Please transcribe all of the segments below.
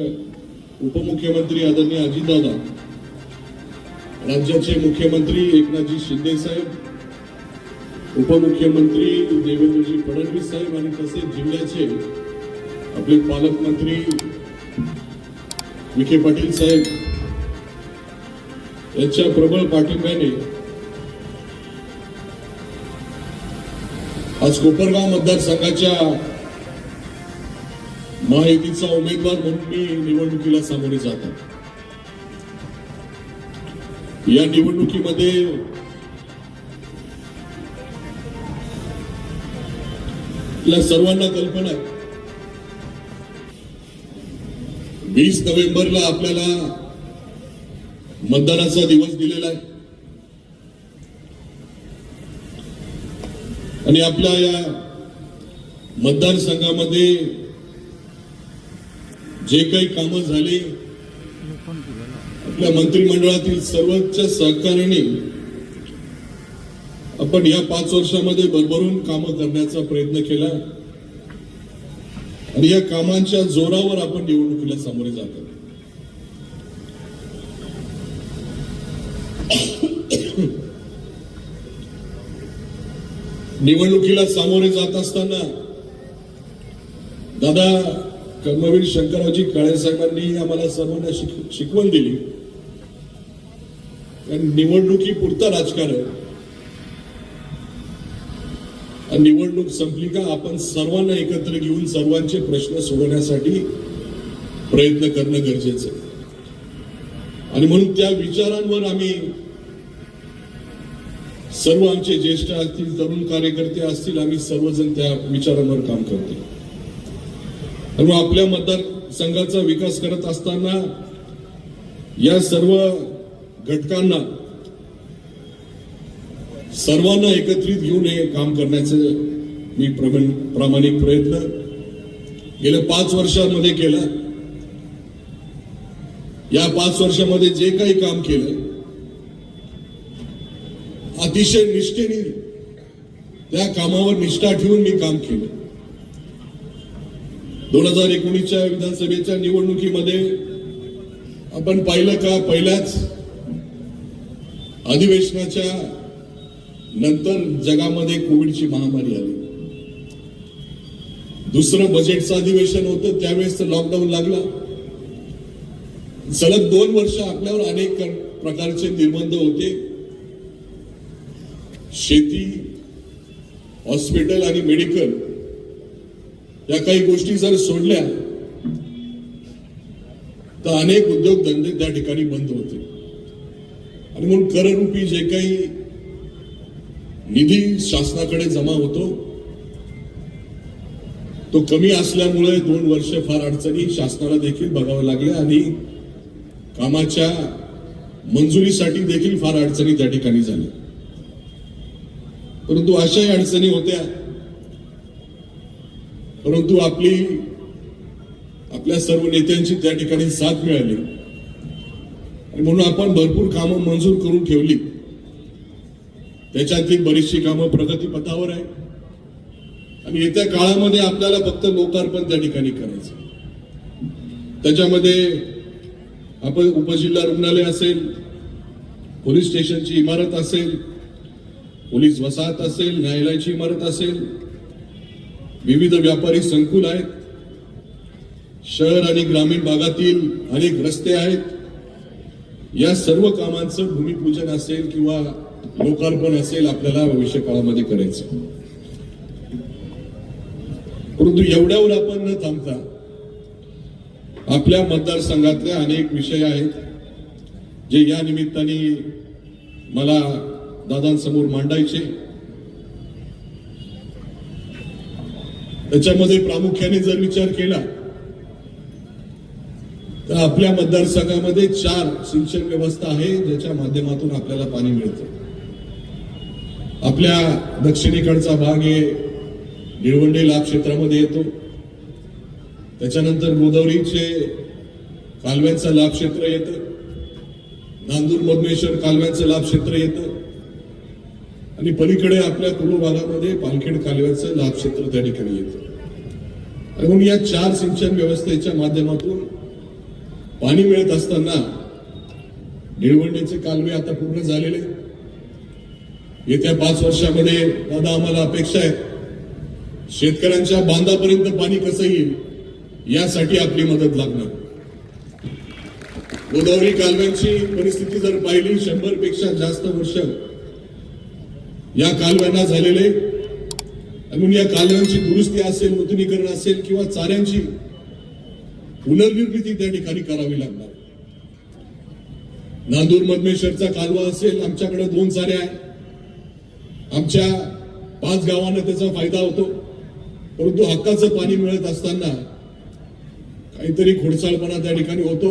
उपमुख्यमंत्री आदरणीय अजितदादा राज्याचे मुख्यमंत्री एकनाथजी शिंदे साहेब उपमुख्यमंत्री देवेंद्रजी फडणवीस साहेब आणि तसेच जिल्ह्याचे आपले पालकमंत्री विखे पाटील साहेब यांच्या प्रबळ पाठिंब्याने आज कोपरगाव मतदारसंघाच्या महायुतीचा उमेदवार म्हणून मी निवडणुकीला सामोरे जात. आहे या निवडणुकीमध्ये आपल्या सर्वांना कल्पना आहे. वीस नोव्हेंबरला आपल्याला मतदानाचा दिवस दिलेला आहे. आणि आपल्या या मतदारसंघामध्ये जे काही कामं झाली आपल्या मंत्रिमंडळातील सर्वोच्च सहकार्याने आपण या पाच वर्षामध्ये भरभरून कामं करण्याचा प्रयत्न केला. आणि या कामांच्या जोरावर आपण निवडणुकीला सामोरे जात निवडणुकीला सामोरे जात असताना दादा कर्मवीर शंकररावजी काळे साहेबांनी आम्हाला सर्वांना शिकवण दिली. कारण निवडणुकी पुरता राजकारण. आणि निवडणूक संपली का आपण सर्वांना एकत्र घेऊन सर्वांचे प्रश्न सोडवण्यासाठी प्रयत्न करणं गरजेचं आहे. आणि म्हणून त्या विचारांवर आम्ही सर्व आमचे ज्येष्ठ असतील तरुण कार्यकर्ते असतील आम्ही सर्वजण त्या विचारांवर काम करतो आणि आपल्या मतदारसंघाचा विकास करत असताना या सर्व घटकांना सर्वांना एकत्रित घेऊन हे काम करण्याचं मी प्रमाण- प्रामाणिक प्रयत्न गेल्या पाच वर्षांमध्ये केला. या पाच वर्षामध्ये जे काही काम केलं अतिशय निष्ठेने त्या कामावर निष्ठा ठेवून मी काम केलं. दोन हजार एकोणीसच्या विधानसभेच्या निवडणुकीमध्ये आपण पाहिलं का? पहिल्याच अधिवेशनाच्या नंतर जगामध्ये कोविडची महामारी आली. दुसरं बजेटचं अधिवेशन होतं त्यावेळेस तर लॉकडाऊन लागला. सलग दोन वर्ष आपल्यावर अनेक प्रकारचे निर्बंध होते. शेती हॉस्पिटल आणि मेडिकल या काही गोष्टी जर सोडल्या तर अनेक उद्योगधंदे त्या ठिकाणी बंद होते. आणि म्हणून कररूपी जे काही निधी शासनाकडे जमा होतो तो कमी असल्यामुळे दोन वर्ष फार अडचणी शासनाला देखील बघाव्या लागल्या आणि कामाच्या मंजुरीसाठी देखील फार अडचणी त्या ठिकाणी झाल्या. परंतु अशाही अडचणी होत्या परंतु आपली आपल्या सर्व नेत्यांची त्या ठिकाणी साथ मिळाली. आणि म्हणून आपण भरपूर कामं मंजूर करून ठेवली. त्याच्यातली बरीचशी कामं प्रगतीपथावर आहे आणि येत्या काळामध्ये आपल्याला फक्त लोकार्पण त्या ठिकाणी करायचं. त्याच्यामध्ये आपण उपजिल्हा रुग्णालय असेल पोलीस स्टेशनची इमारत असेल पोलीस वसाहत असेल न्यायालयाची इमारत असेल विविध व्यापारी संकुल आहेत. शहर आणि ग्रामीण भागातील अनेक रस्ते आहेत. या सर्व कामांचं भूमिपूजन असेल किंवा लोकार्पण असेल आपल्याला भविष्य काळामध्ये करायचं. परंतु एवढ्यावर आपण न थांबता आपल्या मतदारसंघातले अनेक विषय आहेत. जे या निमित्ताने मला दादांसमोर मांडायचे. त्याच्यामध्ये प्रामुख्याने जर विचार केला तर आपल्या मतदारसंघामध्ये चार सिंचन व्यवस्था आहे ज्याच्या माध्यमातून आपल्याला पाणी मिळतं. आपल्या दक्षिणेकडचा भाग हे निळवंडे लाभ क्षेत्रामध्ये येतो. त्याच्यानंतर गोदावरीचे कालव्यांचं लाभ क्षेत्र येतं. नांदूर मधमेश्वर कालव्यांचं लाभ क्षेत्र येतं. आणि पलीकडे आपल्या पूर्व पालखेड कालव्याचं लाभ क्षेत्र त्या ठिकाणी येतं. आणि म्हणून या चार सिंचन व्यवस्थेच्या माध्यमातून पाणी मिळत असताना निळवंडेचे कालवे आता पूर्ण झालेले येत्या पाच वर्षामध्ये दादा आम्हाला अपेक्षा आहे शेतकऱ्यांच्या बांधापर्यंत पाणी कसं येईल यासाठी आपली मदत लागणार. गोदावरी कालव्यांची परिस्थिती जर पाहिली शंभरपेक्षा जास्त वर्ष या कालव्यांना झालेले म्हणून या कालव्यांची दुरुस्ती असेल नूतनीकरण असेल किंवा चाऱ्यांची पुनर्निर्मिती त्या ठिकाणी करावी लागणार. नांदूर मधमेश्वरचा कालवा असेल आमच्याकडे दोन चाऱ्या आहे आमच्या पाच गावांना त्याचा फायदा होतो. परंतु हक्काचं पाणी मिळत असताना काहीतरी खोडसाळपणा त्या ठिकाणी होतो.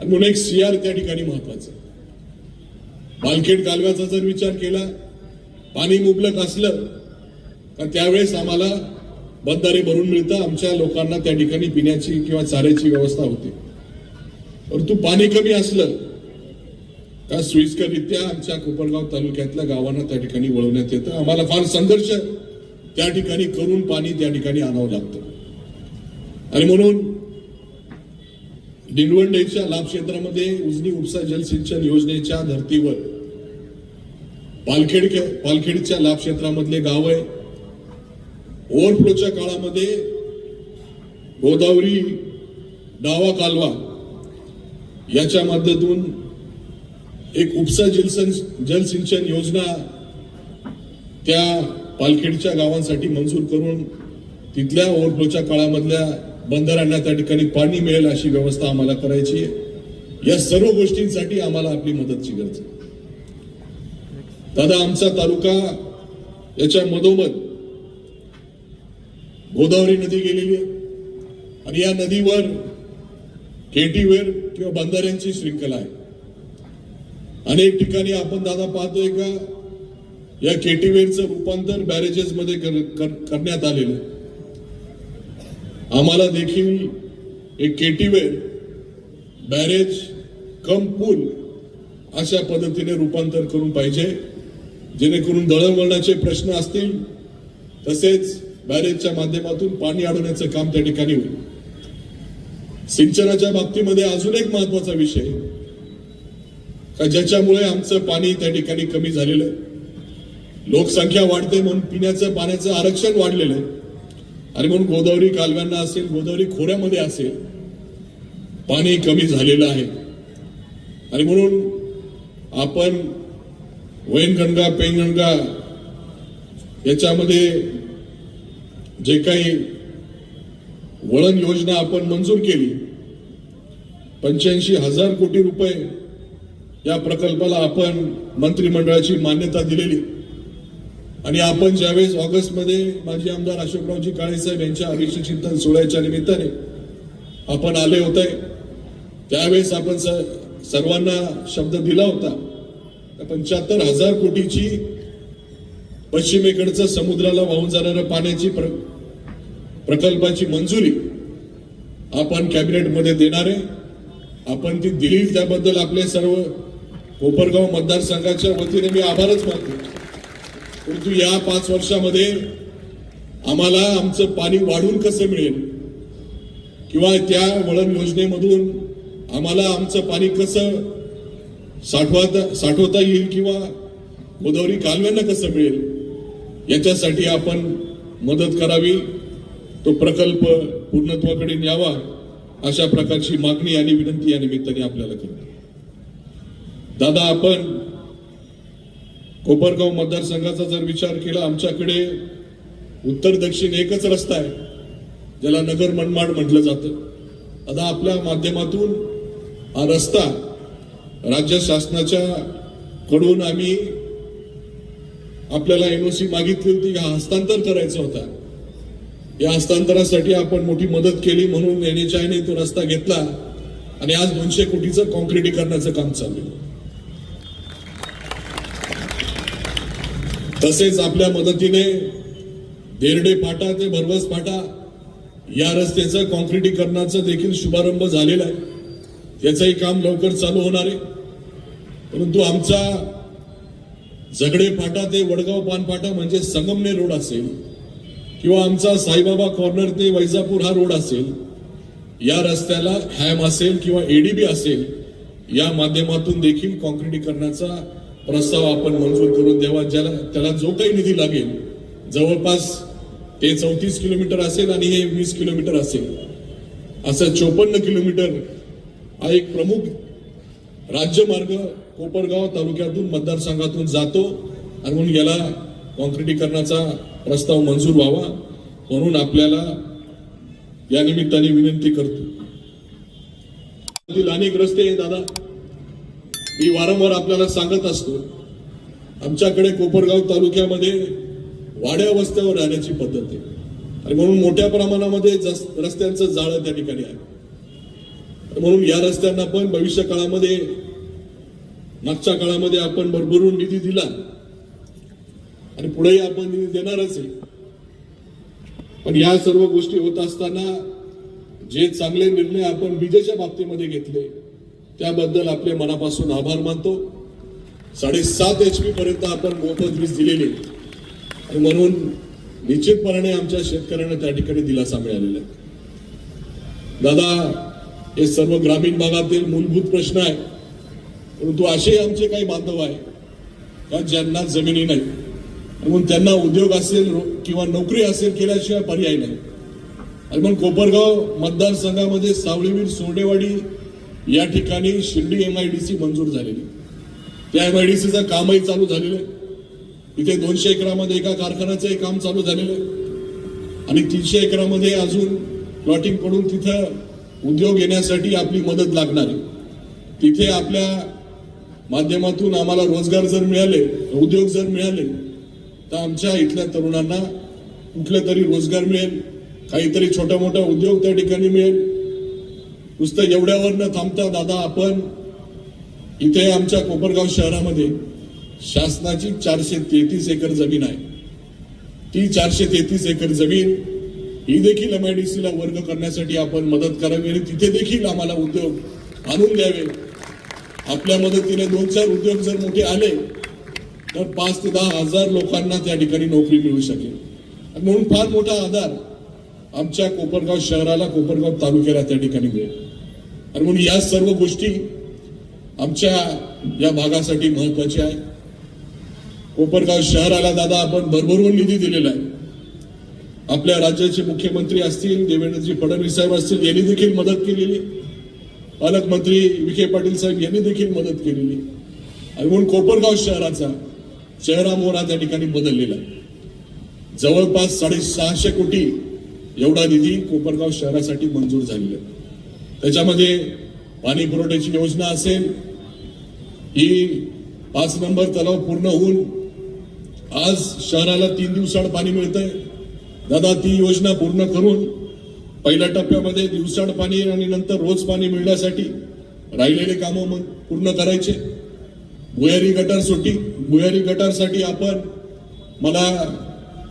आणि म्हणून एक सीआर त्या ठिकाणी महत्वाचं. बालखेड कालव्याचा जर विचार केला पाणी मुबलक असलं तर त्यावेळेस आम्हाला बंधारे भरून मिळतं. आमच्या लोकांना त्या ठिकाणी पिण्याची किंवा चाऱ्याची व्यवस्था होते. परंतु पाणी कमी असलं का सोयीस्कररित्या आमच्या कोपरगाव तालुक्यातल्या गावांना त्या ठिकाणी वळवण्यात येतं. आम्हाला फार संघर्ष त्या ठिकाणी करून पाणी त्या ठिकाणी आणावं लागतं. आणि म्हणून निलवंडेच्या लाभ क्षेत्रामध्ये उजनी उपसा जलसिंचन योजनेच्या धर्तीवर पालखेड पालखेडच्या लाभ क्षेत्रामधले गाव आहे. ओव्हरफ्लोच्या काळामध्ये गोदावरी डावा कालवा याच्या माध्यमातून एक उपसा जलसन जलसिंचन योजना त्या पालखेडच्या गावांसाठी मंजूर करून तिथल्या ओव्हरफ्लोच्या काळामधल्या बंदरांना त्या ठिकाणी पाणी मिळेल अशी व्यवस्था आम्हाला करायची आहे. या सर्व गोष्टींसाठी आम्हाला आपली मदतची गरज आहे. दादा आमचा तालुका याच्या मधोमध गोदावरी नदी गेलेली आहे. आणि या नदीवर केटीवेर किंवा बंधाऱ्यांची श्रृंखला आहे. अनेक ठिकाणी आपण दादा पाहतोय का या केटीवेरचं रूपांतर बॅरेजेस मध्ये कर- कर- करण्यात आलेलं आहे. आम्हाला देखील एक केटीवेर बॅरेज कम पूल अशा पद्धतीने रूपांतर करून पाहिजे. जेणेकरून दळणवळणाचे प्रश्न असतील तसेच बॅरेजच्या माध्यमातून पाणी अडवण्याचं काम त्या ठिकाणी होईल. सिंचनाच्या बाबतीमध्ये अजून एक महत्त्वाचा विषय का ज्याच्यामुळे आमचं पाणी त्या ठिकाणी कमी झालेलं आहे. लोकसंख्या वाढते म्हणून पिण्याचं पाण्याचं आरक्षण वाढलेलं आहे. आणि म्हणून गोदावरी कालव्यांना असेल गोदावरी खोऱ्यामध्ये असेल पाणी कमी झालेलं आहे. आणि म्हणून आपण वैनगंगा पेनगंगा याच्यामध्ये जे काही वळण योजना आपण मंजूर केली पंच्याऐंशी हजार कोटी रुपये या प्रकल्पाला आपण मंत्रिमंडळाची मान्यता दिलेली. आणि आपण ज्यावेळेस ऑगस्टमध्ये माजी आमदार अशोकरावजी काळेसाहेब यांच्या अभिषेक चिंतन सोहळ्याच्या निमित्ताने आपण आले होते त्यावेळेस आपण सर्वांना शब्द दिला होता. पंच्याहत्तर हजार कोटीची पश्चिमेकडचं समुद्राला वाहून जाणाऱ्या पाण्याची प्र, प्रकल्पाची मंजुरी आपण कॅबिनेटमध्ये देणार आहे. आपण ती दिली त्याबद्दल आपले सर्व कोपरगाव मतदारसंघाच्या वतीने मी आभारच मानतो. परंतु या पाच वर्षामध्ये आम्हाला आमचं पाणी वाढून कसं मिळेल? किंवा त्या वळण योजनेमधून आम्हाला आमचं पाणी कसं साठवता साठवता येईल किंवा गोदावरी कालव्यांना कसं मिळेल याच्यासाठी आपण मदत करावी. तो प्रकल्प पूर्णत्वाकडे न्यावा अशा प्रकारची मागणी आणि विनंती या निमित्ताने आपल्याला करतो. दादा आपण कोपरगाव मतदारसंघाचा जर विचार केला आमच्याकडे उत्तर दक्षिण एकच रस्ता आहे ज्याला नगर मनमाड म्हटलं जातं. आता आपल्या माध्यमातून हा रस्ता राज्य शासनाच्या कडून आम्ही आपल्याला एनओसी मागितली होती हा हस्तांतर करायचा होता. या हस्तांतरासाठी आपण मोठी मदत केली म्हणून एनएचआयने तो रस्ता घेतला आणि आज दोनशे कोटीचं कॉन्क्रिटीकरणाचं काम चालू तसेच आपल्या मदतीने देरडे फाटा ते भरवस फाटा या रस्त्याचं कॉन्क्रिटीकरणाचं देखील शुभारंभ झालेला आहे. याचंही काम लवकर चालू होणार आहे. परंतु आमचा झगडे फाटा ते वडगाव पानफाटा म्हणजे संगमनेर रोड असेल किंवा आमचा साईबाबा कॉर्नर ते वैजापूर हा रोड असेल या रस्त्याला हॅम असेल किंवा एडीबी असेल या माध्यमातून देखील कॉन्क्रिटीकरणाचा प्रस्ताव आपण मंजूर करून द्यावा ज्याला त्याला जो काही निधी लागेल जवळपास ते चौतीस किलोमीटर असेल आणि हे वीस किलोमीटर असेल असं चोपन्न किलोमीटर हा एक प्रमुख राज्यमार्ग कोपरगाव तालुक्यातून मतदारसंघातून जातो आणि म्हणून याला कॉन्क्रिटीकरणाचा प्रस्ताव मंजूर व्हावा म्हणून आपल्याला या निमित्ताने विनंती करतो. अनेक रस्ते आहे दादा. मी वारंवार आपल्याला सांगत असतो आमच्याकडे कोपरगाव तालुक्यामध्ये वाड्या वस्त्यावर राहण्याची पद्धत आहे. आणि म्हणून मोठ्या प्रमाणामध्ये जस- रस्त्यांचं जाळं त्या ठिकाणी आहे. म्हणून या रस्त्यांना पण भविष्य काळामध्ये मागच्या काळामध्ये आपण भरभरून निधी दिला. आणि पुढेही आपण निधी देणारच आहे. पण या सर्व गोष्टी होत असताना जे चांगले निर्णय आपण विजेच्या बाबतीमध्ये घेतले त्याबद्दल आपले मनापासून आभार मानतो. साडेसात एच पी पर्यंत आपण मोफत वीज दिलेली आणि म्हणून निश्चितपणाने आमच्या शेतकऱ्यांना त्या ठिकाणी दिलासा मिळालेला आहे. दादा हे सर्व ग्रामीण भागातील मूलभूत प्रश्न आहे परंतु असेही आमचे काही बांधव आहे का ज्यांना जमिनी नाही? म्हणून त्यांना उद्योग असेल रो- किंवा नोकरी असेल केल्याशिवाय पर्याय नाही. आणि म्हणून कोपरगाव मतदारसंघामध्ये सावळीवीर सोडेवाडी या ठिकाणी Shirdi M I D C मंजूर झालेली. त्या एम आय डी सीचं कामही चालू झालेलं आहे. इथे दोनशे एकरामध्ये एका कारखान्याचंही काम चालू झालेलं आहे. आणि तीनशे एकरामध्ये अजून प्लॉटिंग पडून तिथं उद्योग येण्यासाठी आपली मदत लागणार आहे. तिथे आपल्या माध्यमातून आम्हाला रोजगार जर मिळाले उद्योग जर मिळाले तर आमच्या इथल्या तरुणांना कुठले तरी रोजगार मिळेल काहीतरी छोटा मोठा उद्योग त्या ठिकाणी मिळेल. नुसतं एवढ्यावर न थांबता दादा आपण इथे आमच्या कोपरगाव शहरामध्ये शासनाची चारशे तेहतीस एकर जमीन आहे. ती चारशे तेहतीस एकर जमीन ही देखील एमआयडीसीला वर्ग करण्यासाठी आपण मदत करावी आणि तिथे देखील आम्हाला उद्योग आणून द्यावे. आपल्या मदतीने दोन चार उद्योग जर मोठे आले तर पाच ते दहा हजार लोकांना त्या ठिकाणी नोकरी मिळू शकेल. म्हणून फार मोठा आधार आमच्या कोपरगाव शहराला कोपरगाव तालुक्याला त्या ठिकाणी मिळेल. आणि म्हणून या सर्व गोष्टी आमच्या या भागासाठी महत्त्वाच्या आहे कोपरगाव शहराला दादा आपण भरभरून निधी दिलेला आहे. आपल्या राज्याचे मुख्यमंत्री असतील देवेंद्रजी फडणवीस साहेब असतील यांनी देखील मदत केलेली. पालकमंत्री विखे पाटील साहेब यांनी देखील मदत केलेली. आणि म्हणून कोपरगाव शहराचा चेहरा मोहरा त्या ठिकाणी बदललेला जवळपास साडेसहाशे कोटी एवढा निधी कोपरगाव शहरासाठी मंजूर झालेला आहे. त्याच्यामध्ये पाणी पुरवठ्याची योजना असेल ही पाच नंबर तलाव पूर्ण होऊन आज शहराला तीन दिवसाड पाणी मिळतंय. दादा ती योजना पूर्ण करून पहिल्या टप्प्यामध्ये दिवसाड पाणी आणि नंतर रोज पाणी मिळण्यासाठी राहिलेले कामं मग पूर्ण करायचे. भुयारी गटार भुयारी गटारसाठी आपण मला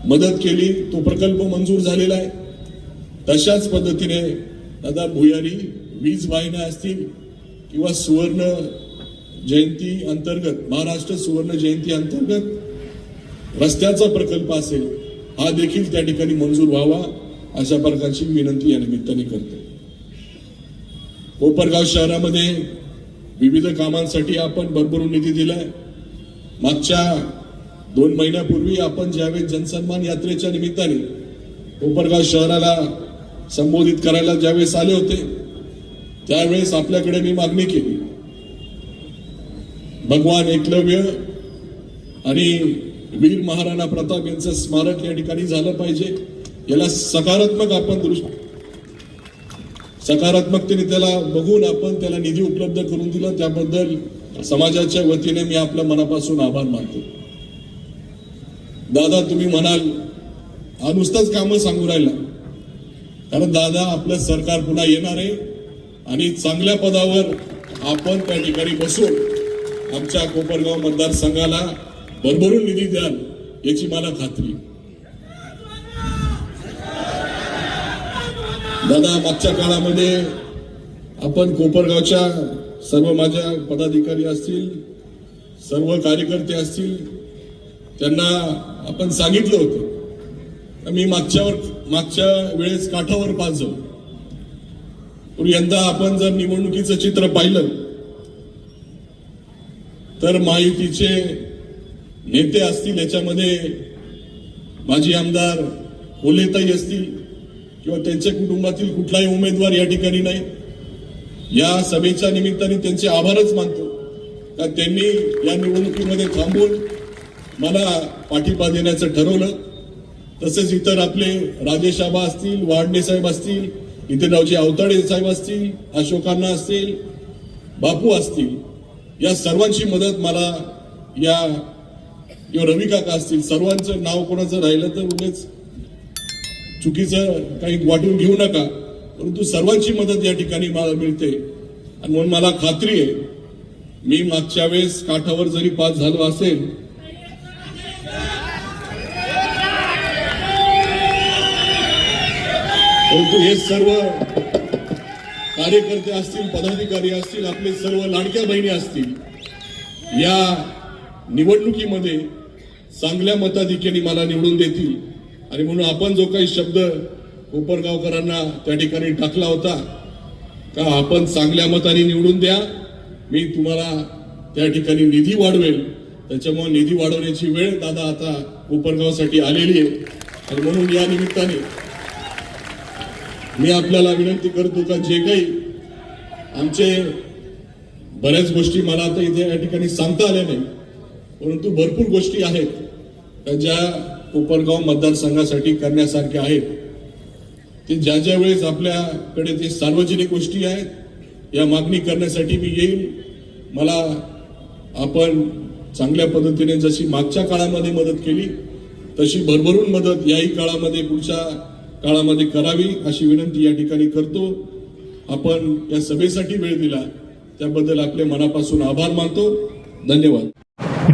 मदत केली तो प्रकल्प मंजूर झालेला आहे. तशाच पद्धतीने दादा भुयारी वीज वाहिन्या असतील किंवा सुवर्ण जयंती अंतर्गत महाराष्ट्र सुवर्ण जयंती अंतर्गत रस्त्याचा प्रकल्प असेल हा देखील त्या ठिकाणी मंजूर व्हावा अशा प्रकारची विनंती या निमित्ताने करतो. कोपरगाव शहरामध्ये विविध कामांसाठी आपण भरभरून निधी दिलाय. मागच्या दोन महिन्यापूर्वी आपण ज्यावेळेस जनसन्मान यात्रेच्या निमित्ताने कोपरगाव शहराला संबोधित करायला ज्यावेळेस आले होते त्यावेळेस आपल्याकडे मी मागणी केली. भगवान एकलव्य आणि वीर महाराणा प्रताप यांचं स्मारक या ठिकाणी झालं पाहिजे. याला सकारात्मक आपण दृष्टी सकारात्मकतेने त्याला बघून आपण त्याला निधी उपलब्ध करून दिला. त्याबद्दल समाजाच्या वतीने मी आपल्या मनापासून आभार मानतो. दादा तुम्ही म्हणाल हा नुसताच कामं सांगू राहिला. कारण दादा आपलं सरकार पुन्हा येणार आहे. आणि चांगल्या पदावर आपण त्या ठिकाणी बसून आमच्या कोपरगाव मतदारसंघाला भरभरून निधी द्याल याची मला खात्री. दादा मागच्या काळामध्ये आपण कोपरगावच्या सर्व माझ्या पदाधिकारी असतील सर्व कार्यकर्ते असतील त्यांना आपण सांगितलं होतं. मी मागच्यावर मागच्या वेळेस काठावर पाच जाऊ पण यंदा आपण जर निवडणुकीचं चित्र पाहिलं तर महायुतीचे नेते असतील याच्यामध्ये माजी आमदार कोलेताई असतील किंवा त्यांच्या कुटुंबातील कुठलाही उमेदवार या ठिकाणी नाही. या सभेच्या निमित्ताने त्यांचे आभारच मानतो. का त्यांनी या निवडणुकीमध्ये थांबून मला पाठिंबा देण्याचं ठरवलं. तसेच इतर आपले राजेश आबा असतील वाडणे साहेब असतील इथे गावचे अवताडे साहेब असतील अशोकांना असतील बापू असतील या सर्वांची मदत मला या किंवा रवी काका असतील सर्वांचं नाव कोणाचं राहिलं तर उगेच चुकीचं काही वाटून घेऊ नका. परंतु सर्वांची मदत या ठिकाणी मला मिळते. आणि म्हणून मला खात्री आहे मी मागच्या वेळेस काठावर जरी पास झालो असेल परंतु हे सर्व कार्यकर्ते असतील पदाधिकारी असतील आपले सर्व लाडक्या बहिणी असतील या निवडणुकीमध्ये चांगल्या मताधिक्याने मला निवडून देतील. आणि म्हणून आपण जो काही शब्द कोपरगावकरांना त्या ठिकाणी टाकला होता का आपण चांगल्या मताने निवडून द्या मी तुम्हाला त्या ठिकाणी निधी वाढवेल. त्याच्यामुळे निधी वाढवण्याची वेळ दादा आता कोपरगावसाठी आलेली आहे. आणि म्हणून या निमित्ताने मी आपल्याला विनंती करतो का जे काही आमचे बऱ्याच गोष्टी मला आता इथे या ठिकाणी सांगता आल्या नाही परंतु भरपूर गोष्टी आहेत ज्या कोपरगाव मतदारसंघासाठी करण्यासारख्या आहेत. ते ज्या ज्या वेळेस आपल्याकडे ते सार्वजनिक गोष्टी आहेत या मागणी करण्यासाठी मी येईल मला आपण चांगल्या पद्धतीने जशी मागच्या काळामध्ये मदत केली तशी भरभरून मदत याही काळामध्ये पुढच्या काळामध्ये करावी अशी विनंती या ठिकाणी करतो. आपण या सभेसाठी वेळ दिला त्याबद्दल आपले मनापासून आभार मानतो. धन्यवाद.